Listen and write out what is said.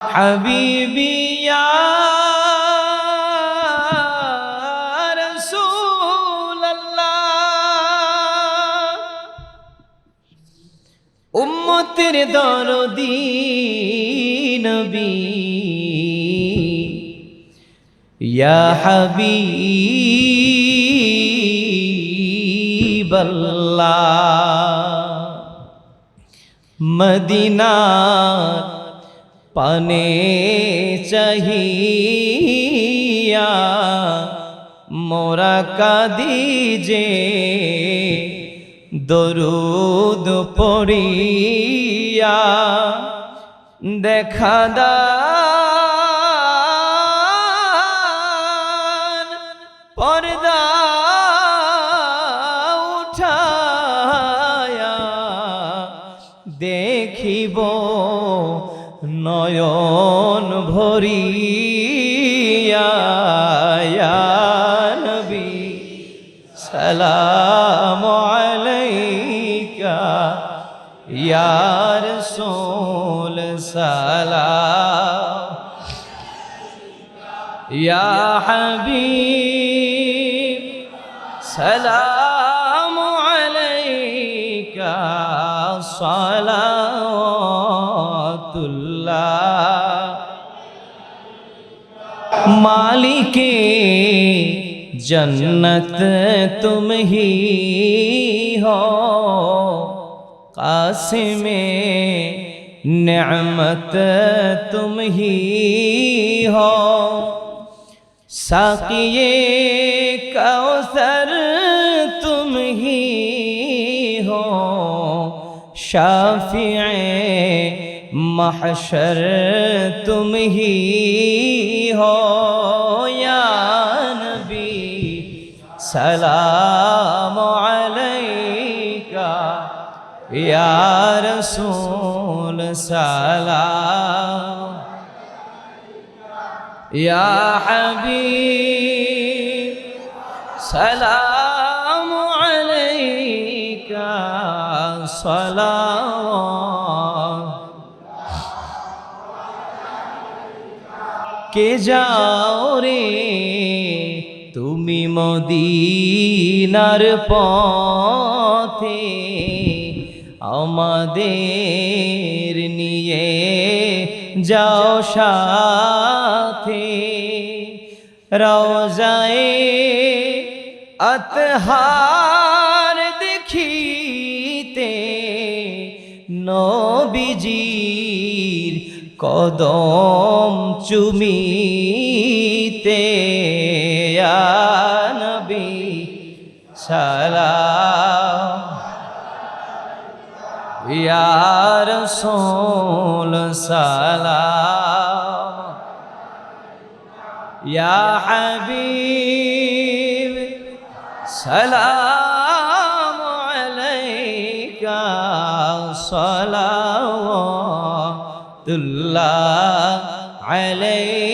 حبيبي يا رسول الله উম্মতের দরদি নবী ইয়া হাবিবাল্লাহ মদিনা পানে চাহিয়া মোরা কাদি যে দরুদ পড়িয়া দেখা দান পর্দা উঠায়া দেখিব নয়ন ভরিয়া নবী সালাম আলাইকা ইয়া রাসূল সালাম ইয়া হাবিব সালাম আলাইকা সালাওয়াতুল্লাহ মালিকে जन्नत तुम ही हो कासिम नेमत तुम ही हो साकिए कौसर तुम ही हो शाफिए محشر تم ہی ہو یا نبی سلام علیکہ یا رسول سلام یا حبیب سلام علیکہ سلام কে যাও রে? তুমি মদিনার পথে আমাদের নিয়ে যাও সাথে। রওজায়ে আতহার দেখিতে নবীজির কদম চুমিতে নবী সালাম। ইয়া রাসূল সালাম। ইয়া হাবিব সালাম আলাইকা সালাওয়াতুল্লাহ আলাইকা